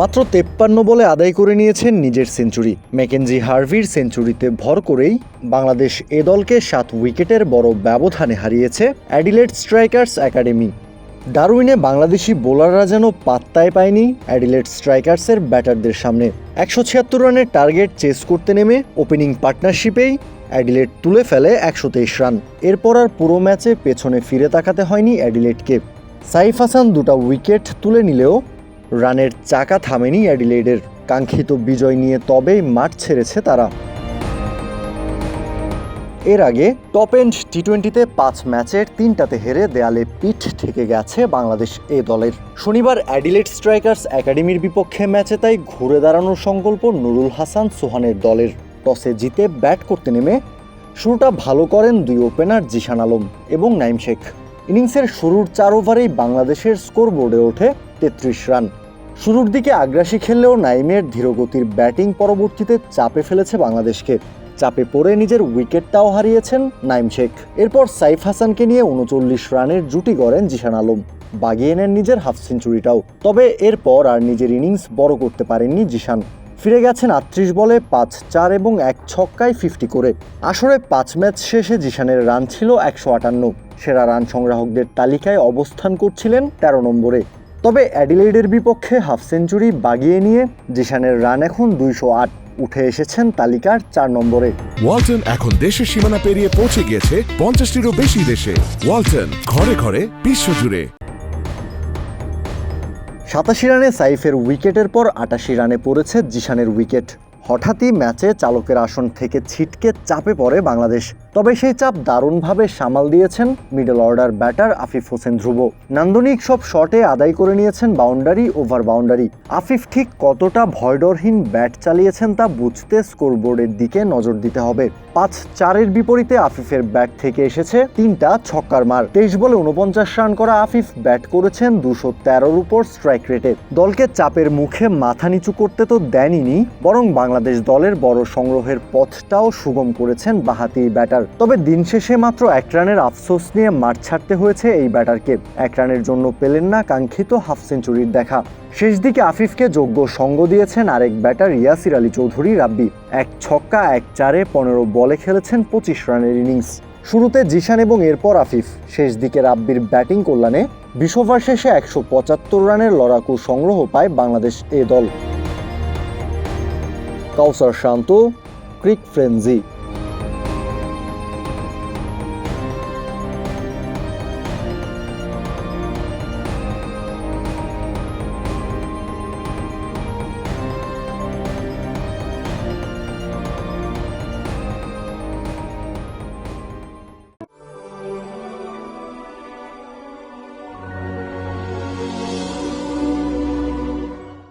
মাত্র তেপ্পান্ন বলে আদায় করে নিয়েছেন নিজের সেঞ্চুরি। ম্যাকেনজি হার্ভির সেঞ্চুরিতে ভর করেই বাংলাদেশ এ দলকে সাত উইকেটের বড় ব্যবধানে হারিয়েছে অ্যাডিলেট স্ট্রাইকার্স একাডেমি। ডারউইনে বাংলাদেশি বোলাররা যেন পাত্তায় পায়নি অ্যাডিলেট স্ট্রাইকার্সের ব্যাটারদের সামনে। একশো ছিয়াত্তর রানের টার্গেট চেস করতে নেমে ওপেনিং পার্টনারশিপেই অ্যাডিলেট তুলে ফেলে একশো তেইশ রান। এরপর আর পুরো ম্যাচে পেছনে ফিরে তাকাতে হয়নি অ্যাডিলেটকে সাইফ হাসান দুটা উইকেট তুলে নিলেও রানের চাকা থামেনি অ্যাডিলেডের। কাঙ্ক্ষিত বিজয় নিয়ে তবেই মাঠ ছেড়েছে তারা। এর আগে টপ এন্ড টি টোয়েন্টিতে পাঁচ ম্যাচের তিনটাতে হেরে দেয়ালে পিঠ থেকে গেছে বাংলাদেশ এ দলের। শনিবার অ্যাডিলেট স্ট্রাইকার্স একাডেমির বিপক্ষে ম্যাচে তাই ঘুরে দাঁড়ানোর সংকল্প নুরুল হাসান সোহানের দলের। টসে জিতে ব্যাট করতে নেমে শুরুটা ভালো করেন দুই ওপেনার জিশান আলম এবং নাইম শেখ। ইনিংসের শুরুর চার ওভারেই বাংলাদেশের স্কোরবোর্ডে ওঠে তেত্রিশ রান। শুরুর দিকে আগ্রাসী খেললেও নাইমের ধীরগতির ব্যাটিং পরবর্তীতে চাপে ফেলেছে বাংলাদেশকে। চাপে পড়ে নিজের উইকেটটাও হারিয়েছেন নাইম শেখ। এরপর সাইফ হাসানকে নিয়ে উনচল্লিশ রানের জুটি গড়েন জিশান আলম। বাগিয়ে নেন নিজের হাফ সেঞ্চুরিটাও। তবে এরপর আর নিজের ইনিংস বড় করতে পারেননি জিশান। ফিরে গেছেন আটত্রিশ বলে পাঁচ চার এবং এক ছক্কায় ফিফটি করে। আসরে পাঁচ ম্যাচ শেষে জিশানের রান ছিল একশো আটান্ন। সেরা রান সংগ্রাহকদের তালিকায় অবস্থান করছিলেন তেরো নম্বরে। তবে অ্যাডিলেডের বিপক্ষে হাফ সেঞ্চুরি বাগিয়ে নিয়ে জিশানের রান এখন দুইশো আট। উঠে এসেছেন তালিকার চার নম্বরে। ওয়ালটন এখন দেশের সীমানা পেরিয়ে পৌঁছে গিয়েছে পঞ্চাশটিরও বেশি দেশে। ওয়ালটন ঘরে ঘরে বিশ্বজুড়ে। সাতাশি রানে সাইফের উইকেটের পর আটাশি রানে পড়েছে জিশানের উইকেট। হঠাৎই ম্যাচে চালকের আসন থেকে ছিটকে চাপে পড়ে বাংলাদেশ। তবে সেই চাপ দারুণভাবে সামাল দিয়েছেন middle order batter Afif Hossain Dhrubo. নান্দনিক সব শটে আদায় করে নিয়েছেন বাউন্ডারি ওভার বাউন্ডারি আফিফ ঠিক কতটা ভয়ডরহীন ব্যাট চালিয়েছেন তা বুঝতে স্কোরবোর্ডের দিকে নজর দিতে হবে। পাঁচ চারের বিপরীতে আফিফের ব্যাট থেকে এসেছে তিনটা ছক্কার মার। তেইশ বলে উনপঞ্চাশ রান করা আফিফ ব্যাট করেছেন দুশো তেরোর উপর স্ট্রাইক রেটে দলকে চাপের মুখে মাথা নিচু করতে তো দেনইনি বরং বাংলাদেশ দলের বড় সংগ্রহের পথটাও সুগম করেছেন বাহাতি ব্যাটার তবে দিন শেষে মাত্র এক রানের আফসোস নিয়ে মাঠ ছাড়তে হয়েছে এই ব্যাটারকে। এক রানের জন্য পেলেন না কাঙ্ক্ষিত হাফ সেঞ্চুরির দেখা। শেষ দিকে আফিফকে যোগ্য সঙ্গ দিয়েছেন আরেক ব্যাটার ইয়াসির আলী চৌধুরী রাব্বি। এক ছক্কা, এক চারে পনেরো বলে খেলেছেন পঁচিশ রানের ইনিংস। শুরুতে জিশান এবং এরপর আফিফ। শেষ দিকে রাব্বির ব্যাটিং কল্যাণে বিশ ওভার শেষে একশো পঁচাত্তর রানের লড়াকু সংগ্রহ পায় বাংলাদেশ এ দল। কাউসার শান্ত, ক্রিক ফ্রেন্জি